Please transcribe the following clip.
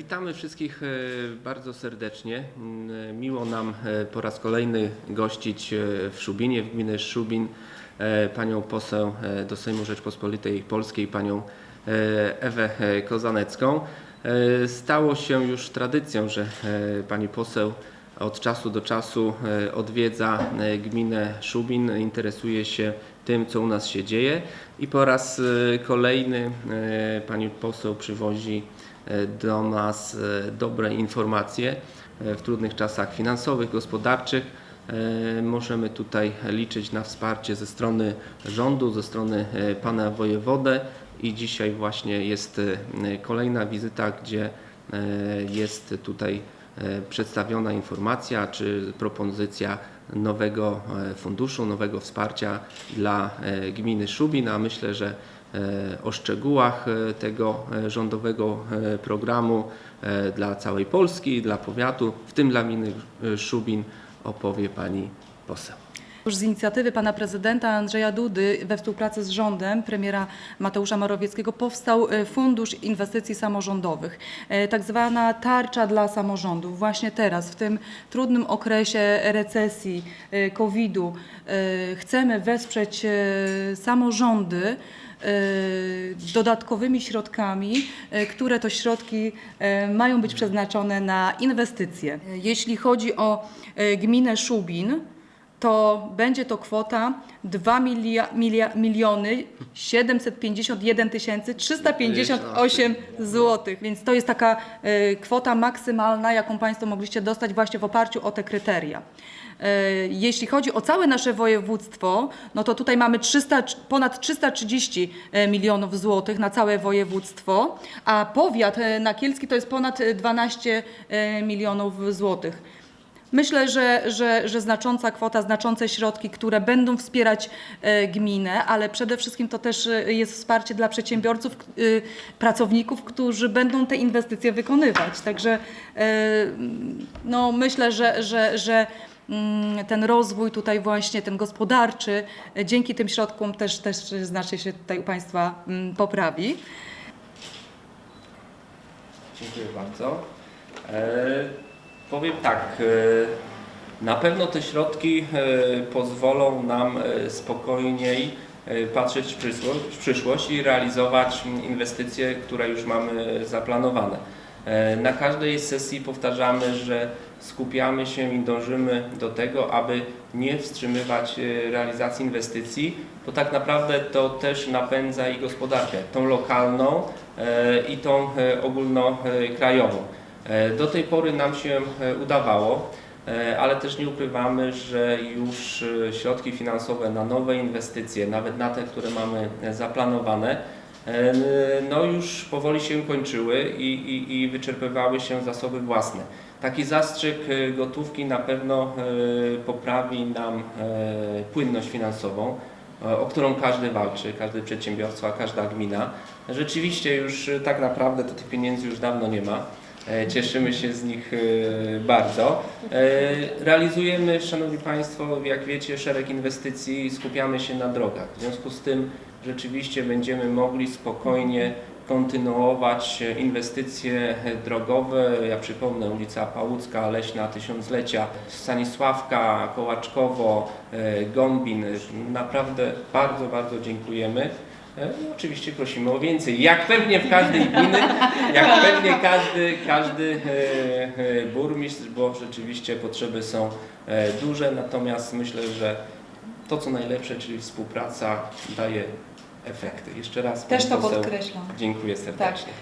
Witamy wszystkich e, bardzo serdecznie. Mm, Miło nam e, po raz kolejny gościć e, w Szubinie, w gminie Szubin, e, panią poseł e, do Sejmu Rzeczpospolitej Polskiej, panią e, Ewę e, Kozanecką. E, Stało się już tradycją, że e, pani poseł od czasu do czasu e, odwiedza e, gminę Szubin, interesuje się tym, co u nas się dzieje i po raz e, kolejny e, pani poseł przywozi e, do nas e, dobre informacje e, w trudnych czasach finansowych, gospodarczych. E, Możemy tutaj liczyć na wsparcie ze strony rządu, ze strony e, pana wojewodę i dzisiaj właśnie jest e, kolejna wizyta, gdzie e, jest tutaj e, przedstawiona informacja czy propozycja nowego e, funduszu, nowego wsparcia dla e, gminy Szubin, a myślę, że e, o szczegółach e, tego e, rządowego e, programu e, dla całej Polski, dla powiatu, w tym dla gminy e, Szubin opowie pani poseł. Z inicjatywy pana prezydenta Andrzeja Dudy we współpracy z rządem premiera Mateusza Morawieckiego powstał e, Fundusz Inwestycji Samorządowych, e, tak zwana tarcza dla samorządów. Właśnie teraz, w tym trudnym okresie recesji, e, COVID-u, chcemy wesprzeć samorządy dodatkowymi środkami, które to środki mają być przeznaczone na inwestycje. Jeśli chodzi o gminę Szubin, to będzie to kwota 2 milia, milia, miliony 751 tysięcy 358 zł. Więc to jest taka e, kwota maksymalna, jaką Państwo mogliście dostać właśnie w oparciu o te kryteria. E, Jeśli chodzi o całe nasze województwo, no to tutaj mamy 300, ponad 330 milionów złotych na całe województwo, a powiat e, nakielski to jest ponad e, 12 e, milionów złotych. Myślę, że, że, że znacząca kwota, znaczące środki, które będą wspierać e, gminę, ale przede wszystkim to też e, jest wsparcie dla przedsiębiorców, y, pracowników, którzy będą te inwestycje wykonywać. Także e, no, myślę, że, że, że mm, ten rozwój tutaj właśnie, ten gospodarczy, e, dzięki tym środkom też, też znacznie się tutaj u Państwa mm, poprawi. Dziękuję bardzo. Powiem tak, e, na pewno te środki e, pozwolą nam e, spokojniej patrzeć w przyszłość, i realizować inwestycje, które już mamy zaplanowane. Na każdej sesji powtarzamy, że skupiamy się i dążymy do tego, aby nie wstrzymywać realizacji inwestycji, bo tak naprawdę to też napędza i gospodarkę, tą lokalną i tą ogólnokrajową. E, Do tej pory nam się e, udawało, e, ale też nie ukrywamy, że już środki finansowe na nowe inwestycje, nawet na te, które mamy zaplanowane, no już powoli się kończyły i, i, i wyczerpywały się zasoby własne. Taki zastrzyk gotówki na pewno poprawi nam płynność finansową, o którą każdy walczy, każdy przedsiębiorstwo, każda gmina. Rzeczywiście już tak naprawdę to tych pieniędzy już dawno nie ma. E, Cieszymy się z nich e, bardzo. E, Realizujemy, Szanowni Państwo, jak wiecie, szereg inwestycji, skupiamy się na drogach. W związku z tym rzeczywiście będziemy mogli spokojnie kontynuować inwestycje drogowe. Ja przypomnę ulica Pałucka, Leśna, Tysiąclecia, Stanisławka, Kołaczkowo, Gombin. Naprawdę bardzo, bardzo dziękujemy. E, I oczywiście prosimy o więcej. Jak pewnie w każdej gminy, jak pewnie każdy, każdy e, e, burmistrz, bo rzeczywiście potrzeby są duże, natomiast myślę, że to co najlepsze, czyli współpraca daje efekty. Jeszcze raz Też to poseł, podkreślam. Dziękuję serdecznie.